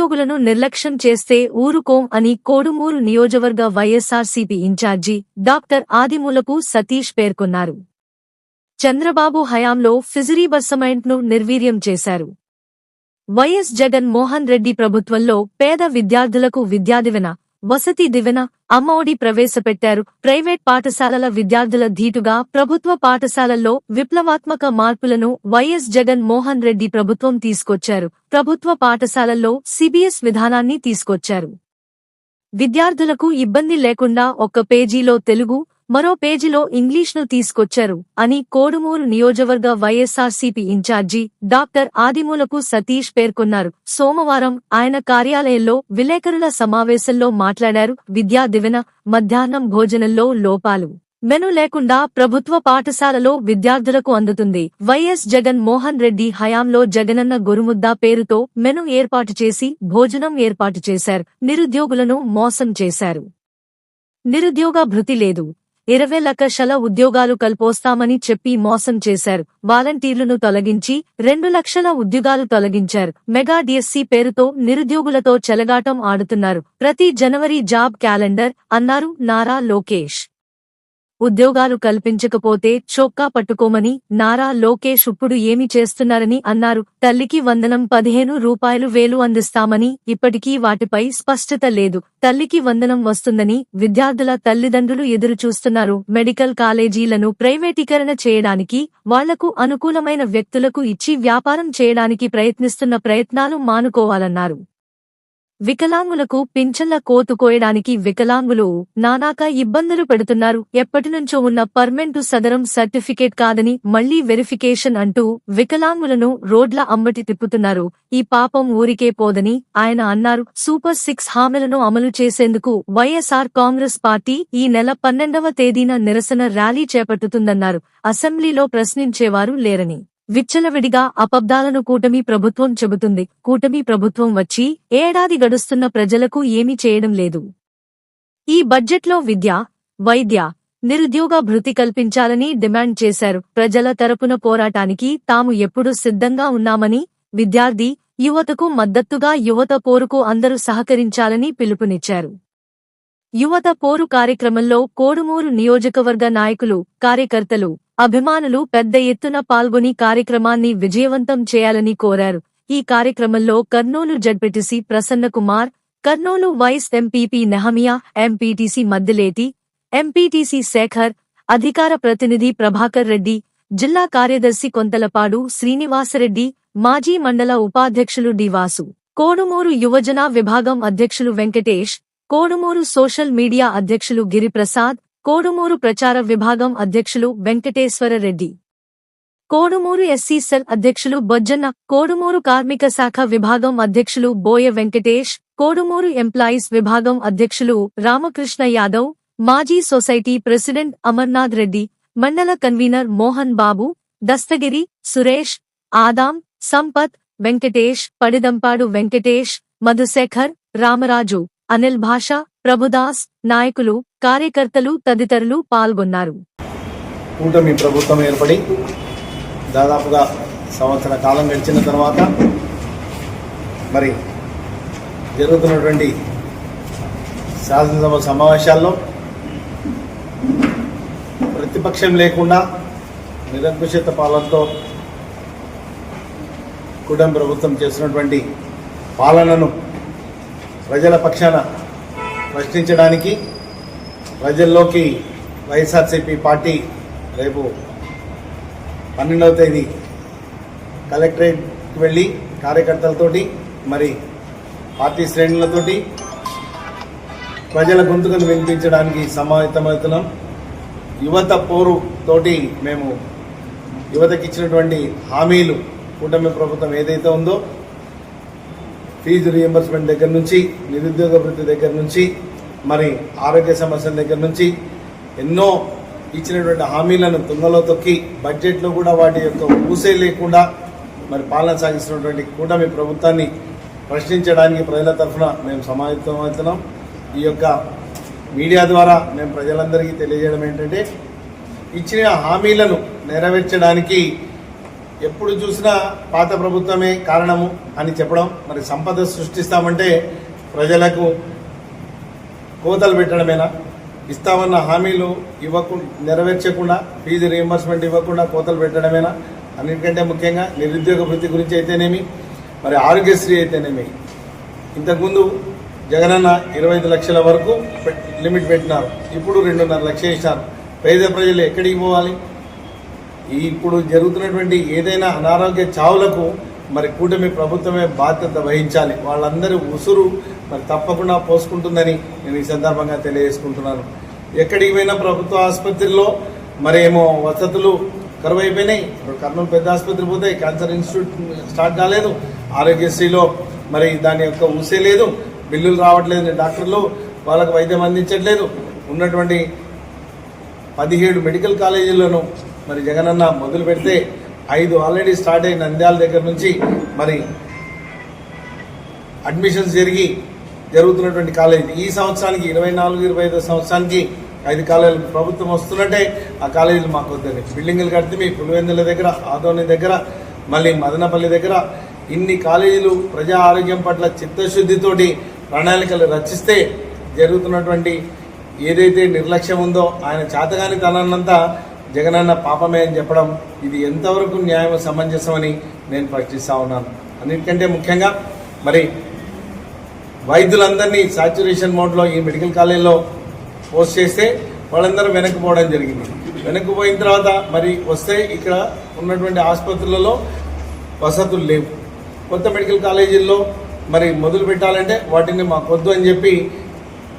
నిరుద్యోగులను నిర్లక్ష్యం చేస్తే ఊరుకోం అని కోడుమూరు నియోజకవర్గ YSRCP in charge doctor Adimulapu Satish పేర్కొన్నారు. చంద్రబాబు హయాంలో ను నిర్వీర్యం చేశారు. వైఎస్ జగన్ మోహన్ రెడ్డి ప్రభుత్వంలో పేద విద్యార్థులకు విద్యాదివెన వసతి దివెన అమ్మఒడి ప్రవేశపెట్టారు. ప్రైవేట్ పాఠశాలల విద్యార్థుల ధీటుగా ప్రభుత్వ పాఠశాలల్లో విప్లవాత్మక మార్పులను వైఎస్ జగన్ మోహన్ రెడ్డి ప్రభుత్వం తీసుకొచ్చారు. ప్రభుత్వ పాఠశాలల్లో సిబిఎస్ విధానాన్ని తీసుకొచ్చారు. విద్యార్థులకు ఇబ్బంది లేకుండా ఒక్క పేజీలో తెలుగు మరో పేజీలో ఇంగ్లీష్ను తీసుకొచ్చారు అని కోడుమూరు నియోజకవర్గ YSRCP in charge doctor Adimulapu Satish పేర్కొన్నారు. సోమవారం ఆయన కార్యాలయంలో విలేకరుల సమావేశంలో మాట్లాడారు. విద్యా దివెన మధ్యాహ్నం భోజనంలో లోపాలు. మెను లేకుండా ప్రభుత్వ పాఠశాలలో విద్యార్థులకు అందుతుంది. వైఎస్ జగన్ మోహన్ రెడ్డి హయాంలో జగనన్న గొరుముద్ద పేరుతో మెను ఏర్పాటు చేసి భోజనం ఏర్పాటు చేశారు. నిరుద్యోగులను మోసం చేశారు. నిరుద్యోగ భృతి లేదు. ఇరవై లక్షల ఉద్యోగాలు కల్పోస్తామని చెప్పి మోసం చేశారు. వాలంటీర్లను తొలగించి రెండు లక్షల ఉద్యోగాలు తొలగించారు. మెగా డిఎస్సీ పేరుతో నిరుద్యోగులతో చెలగాటం ఆడుతున్నారు. ప్రతి జనవరి జాబ్ క్యాలెండర్ అన్నారు నారా లోకేష్. ఉద్యోగాలు కల్పించకపోతే చొక్కా పట్టుకోమని నారా లోకేష్ ఇప్పుడు ఏమి చేస్తున్నారని అన్నారు. తల్లికి వందనం పదిహేను రూపాయలు వేలు అందిస్తామని ఇప్పటికీ వాటిపై స్పష్టత లేదు. తల్లికి వందనం వస్తుందని విద్యార్థుల తల్లిదండ్రులు ఎదురు చూస్తున్నారు మెడికల్ కాలేజీలను ప్రైవేటీకరణ చేయడానికి వాళ్ళకు అనుకూలమైన వ్యక్తులకు ఇచ్చి వ్యాపారం చేయడానికి ప్రయత్నిస్తున్న ప్రయత్నాలు మానుకోవాలన్నారు. వికలాంగులకు పింఛన్ల కోతు కోయడానికి వికలాంగులు నానాక ఇబ్బందులు పెడుతున్నారు. ఎప్పటినుంచో ఉన్న పర్మెంటు సదరం సర్టిఫికేట్ కాదని మళ్ళీ వెరిఫికేషన్ అంటూ వికలాంగులను రోడ్ల అమ్మటి తిప్పుతున్నారు. ఈ పాపం ఊరికే పోదని ఆయన అన్నారు. సూపర్ సిక్స్ హామీలను అమలు చేసేందుకు వైఎస్ఆర్ కాంగ్రెస్ పార్టీ ఈ నెల పన్నెండవ తేదీన నిరసన ర్యాలీ చేపట్టుతుందన్నారు. అసెంబ్లీలో ప్రశ్నించేవారు లేరని. విచ్చలవిడిగా అపబ్దాలను కూటమి ప్రభుత్వం చెబుతుంది. కూటమి ప్రభుత్వం వచ్చి ఏడాది గడుస్తున్న ప్రజలకు ఏమీ చేయడం లేదు. ఈ బడ్జెట్లో విద్య వైద్య నిరుద్యోగ భృతి కల్పించాలని డిమాండ్ చేశారు. ప్రజల తరపున పోరాటానికి తాము ఎప్పుడు సిద్ధంగా ఉన్నామని విద్యార్థి యువతకు మద్దతుగా యువత పోరుకు అందరూ సహకరించాలని పిలుపునిచ్చారు. యువత పోరు కార్యక్రమంలో కోడుమూరు నియోజకవర్గ నాయకులు కార్యకర్తలు అభిమానులు పెద్ద ఎత్తున పాల్గొని కార్యక్రమాన్ని విజయవంతం చేయాలని కోరారు. ఈ కార్యక్రమంలో Kurnool ZPTC Prasannakumar Kurnool vice MPP Nehemiah MPTC Madduleti MPTC Sekhar అధికార ప్రతినిధి ప్రభాకర్ రెడ్డి జిల్లా కార్యదర్శి కొంతలపాడు శ్రీనివాసరెడ్డి మాజీ మండల ఉపాధ్యక్షులు డివాసు కోడుమూరు యువజన విభాగం అధ్యక్షులు వెంకటేష్ కోడుమూరు సోషల్ మీడియా అధ్యక్షులు గిరిప్రసాద్ కోడుమూరు ప్రచార విభాగం అధ్యక్షులు వెంకటేశ్వర రెడ్డి. కోడుమూరు ఎస్సీ సెల్ అధ్యక్షులు బొజ్జన్న కోడుమూరు కార్మిక శాఖ విభాగం అధ్యక్షులు బోయ వెంకటేష్ కోడుమూరు ఎంప్లాయీస్ విభాగం అధ్యక్షులు రామకృష్ణ యాదవ్ మాజీ సొసైటీ ప్రెసిడెంట్ అమర్నాథ్ రెడ్డి మండల కన్వీనర్ మోహన్ బాబు దస్తగిరి సురేష్ ఆదాం సంపత్ వెంకటేష్ పడిదంపాడు వెంకటేష్ మధుశేఖర్ రామరాజు. అనిల్ భాష ప్రభుదాస్ నాయకులు కార్యకర్తలు తదితరులు పాల్గొన్నారు. కూటమి ప్రభుత్వం ఏర్పడి దాదాపుగా సంవత్సర కాలం గడిచిన తర్వాత మరి జరుగుతున్నటువంటి శాసనసభ సమావేశాల్లో ప్రతిపక్షం లేకుండా నిరంకుశత పాలనతో కూటమి ప్రభుత్వం చేసినటువంటి పాలనను ప్రజల పక్షాన ప్రశ్నించడానికి ప్రజల్లోకి వైఎస్ఆర్సీపీ పార్టీ రేపు పన్నెండవ తేదీ కలెక్టరేట్కి వెళ్ళి కార్యకర్తలతోటి మరి పార్టీ శ్రేణులతోటి ప్రజల గొంతుకను వినిపించడానికి సమాహితమవుతున్నాం యువత పోరు తోటి మేము యువతకి ఇచ్చినటువంటి హామీలు కూటమి ప్రభుత్వం ఏదైతే ఉందో ఫీజు రియంబర్స్మెంట్ దగ్గర నుంచి నిరుద్యోగ వృత్తి దగ్గర నుంచి మరి ఆరోగ్య సమస్యల దగ్గర నుంచి ఎన్నో ఇచ్చినటువంటి హామీలను తుంగలో తొక్కి బడ్జెట్లో కూడా వాటి యొక్క ఊసే లేకుండా మరి పాలన సాగిస్తున్నటువంటి కూటమి ప్రభుత్వాన్ని ప్రశ్నించడానికి ప్రజల తరఫున మేము సమాహితమవుతున్నాం ఈ యొక్క మీడియా ద్వారా మేము ప్రజలందరికీ తెలియజేయడం ఏంటంటే ఇచ్చిన హామీలను నెరవేర్చడానికి ఎప్పుడు చూసినా పాత ప్రభుత్వమే కారణము అని చెప్పడం మరి సంపద సృష్టిస్తామంటే ప్రజలకు కోతలు పెట్టడమేనా? ఇస్తామన్న హామీలు ఇవ్వకుండా నెరవేర్చకుండా ఫీజు రియంబర్స్మెంట్ ఇవ్వకుండా కోతలు పెట్టడమేనా? అన్నిటికంటే ముఖ్యంగా నిరుద్యోగ వృత్తి గురించి అయితేనేమి మరి ఆరోగ్యశ్రీ అయితేనేమి. ఇంతకుముందు జగనన్న ఇరవై ఐదు లక్షల వరకు పెట్- లిమిట్ పెట్టినారు. ఇప్పుడు రెండున్నర లక్షలు ఇచ్చినారు పేద ప్రజలు ఎక్కడికి పోవాలి? ఇప్పుడు జరుగుతున్నటువంటి ఏదైనా అనారోగ్య చావులకు మరి కూటమి ప్రభుత్వమే బాధ్యత వహించాలి. వాళ్ళందరి ఉసురు మరి తప్పకుండా పోసుకుంటుందని నేను ఈ సందర్భంగా తెలియజేసుకుంటున్నాను. ఎక్కడికి పోయినా ప్రభుత్వ ఆసుపత్రిలో మరి ఏమో వసతులు కరువు అయిపోయినాయి ఇప్పుడు కర్నూలు పెద్ద ఆసుపత్రి పోతే క్యాన్సర్ ఇన్స్టిట్యూట్ స్టార్ట్ కాలేదు. ఆరోగ్యశ్రీలో మరి దాని యొక్క ఊసే లేదు. బిల్లులు రావట్లేదు డాక్టర్లు వాళ్ళకు వైద్యం అందించట్లేదు. ఉన్నటువంటి పదిహేడు మెడికల్ కాలేజీలను మరి జగనన్న మొదలు పెడితే ఐదు ఆల్రెడీ స్టార్ట్ అయిన నంద్యాల దగ్గర నుంచి మరి అడ్మిషన్స్ జరిగి జరుగుతున్నటువంటి కాలేజీ. ఈ సంవత్సరానికి ఇరవై నాలుగు ఇరవై ఐదు సంవత్సరానికి ఐదు కాలేజీలు ప్రభుత్వం వస్తున్నట్టే ఆ కాలేజీలు మాకు వద్దని. బిల్డింగులు కడితే మీ పులివెందుల దగ్గర ఆదోని దగ్గర మళ్ళీ మదనపల్లి దగ్గర ఇన్ని కాలేజీలు ప్రజా ఆరోగ్యం పట్ల చిత్తశుద్ధితోటి ప్రణాళికలు రచిస్తే జరుగుతున్నటువంటి ఏదైతే నిర్లక్ష్యం ఉందో ఆయన చేతగాని తనన్నంతా జగనన్న పాపమే అని చెప్పడం ఇది ఎంతవరకు న్యాయం సమంజసమని నేను ప్రశ్నిస్తా ఉన్నాను. అన్నిటికంటే ముఖ్యంగా మరి వైద్యులందరినీ సాచురేషన్ మోడ్లో ఈ మెడికల్ కాలేజీలో పోస్ట్ చేస్తే వాళ్ళందరూ వెనక్కిపోవడం జరిగింది. వెనక్కిపోయిన తర్వాత మరి వస్తే ఇక్కడ ఉన్నటువంటి ఆసుపత్రులలో వసతులు లేవు. కొత్త మెడికల్ కాలేజీల్లో మరి మొదలు పెట్టాలంటే వాటిని మాకొద్దు అని చెప్పి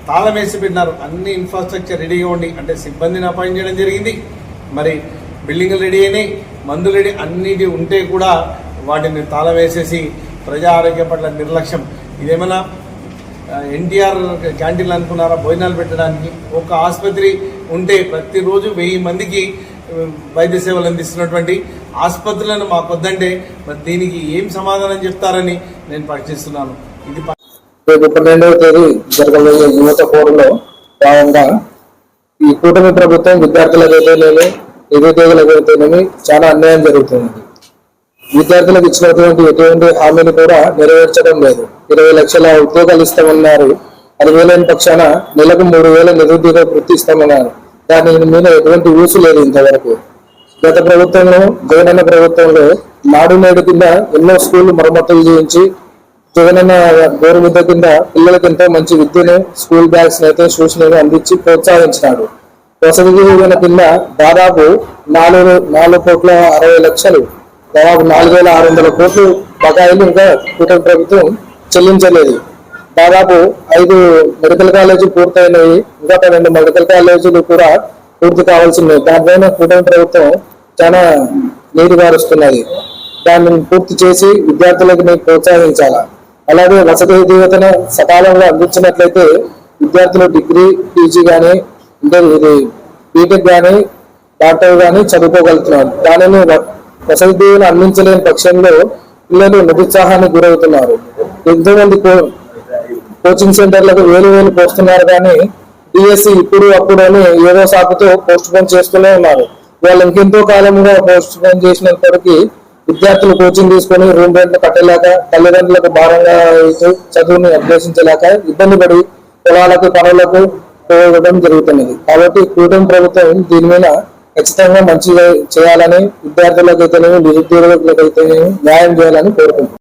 తాళం వేసి పెట్టినారు. అన్ని ఇన్ఫ్రాస్ట్రక్చర్ రెడీగా ఉండి అంటే సిబ్బందిని అపాయింట్ చేయడం జరిగింది. మరి బిల్డింగ్లు రెడీ అయినాయి మందులు రెడీ అన్నిటి ఉంటే కూడా వాటిని తాళం వేసేసి ప్రజా ఆరోగ్య పట్ల నిర్లక్ష్యం. ఇదేమైనా ఎన్టీఆర్ క్యాంటీన్లు అనుకున్నారా భోజనాలు పెట్టడానికి? ఒక ఆసుపత్రి ఉంటే ప్రతిరోజు వెయ్యి మందికి వైద్య సేవలు అందిస్తున్నటువంటి ఆసుపత్రులను మాకొద్దంటే మరి దీనికి ఏం సమాధానం చెప్తారని నేను ప్రశ్నిస్తున్నాను. ఇది రేపు పన్నెండవ తేదీ జరగబోయే యువత ఫోరంలో భాగంగా ఈ కూటమి ప్రభుత్వం విద్యార్థులకు అయితేనేమి నిరుద్యోగులకు అయితేనేమి చాలా అన్యాయం జరుగుతుంది. విద్యార్థులకు ఇచ్చినటువంటి ఎటువంటి హామీలు కూడా నెరవేర్చడం లేదు. ఇరవై లక్షల ఉద్యోగాలు ఇస్తామన్నారు. అది వేలైన పక్షాన నెలకు మూడు వేల నిరుద్యోగ వృత్తి ఇస్తామన్నారు. దాని మీద ఎటువంటి ఊసు లేదు ఇంతవరకు. గత ప్రభుత్వంలో జగనన్న ప్రభుత్వంలో నాడు నేడు కింద ఎన్నో స్కూళ్ళు మరమ్మతులు చేయించి జగనన్న గోరుముద్ద కింద పిల్లలకి ఎంతో మంచి విద్యను స్కూల్ బ్యాగ్స్ అయితే షూస్ అందించి ప్రోత్సహించినాడు వసతి దీవెన కింద దాదాపు నాలుగు నాలుగు కోట్ల అరవై లక్షలు దాదాపు నాలుగు వేల ఆరు వందల కోట్లు బకాయిలు ఇంకా కూటమి ప్రభుత్వం చెల్లించలేదు. దాదాపు ఐదు మెడికల్ కాలేజీలు పూర్తయినాయి ఇంకా పన్నెండు మెడికల్ కాలేజీలు కూడా పూర్తి కావాల్సింది. దానిపైన కూటమి ప్రభుత్వం చాలా నీరు గారుస్తున్నది దాన్ని పూర్తి చేసి విద్యార్థులకు నేను ప్రోత్సహించాలా? అలాగే వసతి దీవెతను సకాలంలో అందించినట్లయితే విద్యార్థులు డిగ్రీ పీజీ కానీ అంటే ఇది బీటెక్ కానీ డాక్టర్ కానీ చదువుకోగలుగుతున్నారు. దానిని వ- వసతి దీవెన అందించలేని పక్షంలో పిల్లలు నిరుత్సాహానికి గురవుతున్నారు. ఎంతో మంది కో- కోచింగ్ సెంటర్లకు వేలు వేలు పోస్తున్నారు కానీ డిఎస్సి ఇప్పుడు అప్పుడు అని ఏదో సాకుతో పోస్ట్ పోన్ చేస్తూనే ఉన్నారు. వాళ్ళు ఇంకెంతో కాలంగా పోస్ట్ పోన్ చేసినప్పటికీ విద్యార్థులు కోచింగ్ తీసుకొని రూమ్ రెంట్ కట్టలేక తల్లిదండ్రులకు భారంగా చదువుని అభ్యసించలేక ఇబ్బంది పడి పొలాలకు పనులకు పోవడం జరుగుతున్నది. కాబట్టి కూటమి ప్రభుత్వం దీని మీద ఖచ్చితంగా మంచిగా చేయాలని విద్యార్థులకైతేనేమి నిరుద్యోగులకైతేనేమి న్యాయం చేయాలని కోరుకుంటున్నాను